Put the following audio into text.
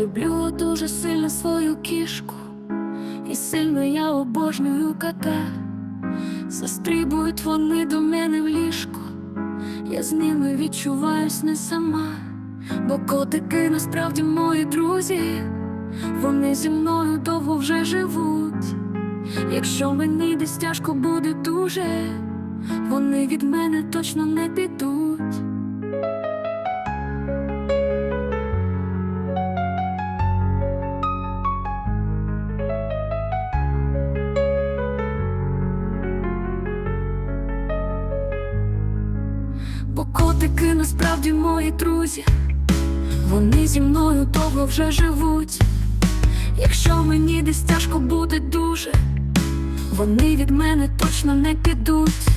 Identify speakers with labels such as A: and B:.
A: люблю дуже сильно свою кішку, і сильно я обожнюю кота. Застрибують вони до мене в ліжку, я з ними відчуваюсь не сама, бо котики насправді мої друзі, вони зі мною довго вже живуть. Якщо мені десь тяжко буде дуже, вони від мене точно не підуть. Бо котики насправді мої друзі, вони зі мною довго вже живуть. Якщо мені десь тяжко буде дуже, вони від мене точно не підуть.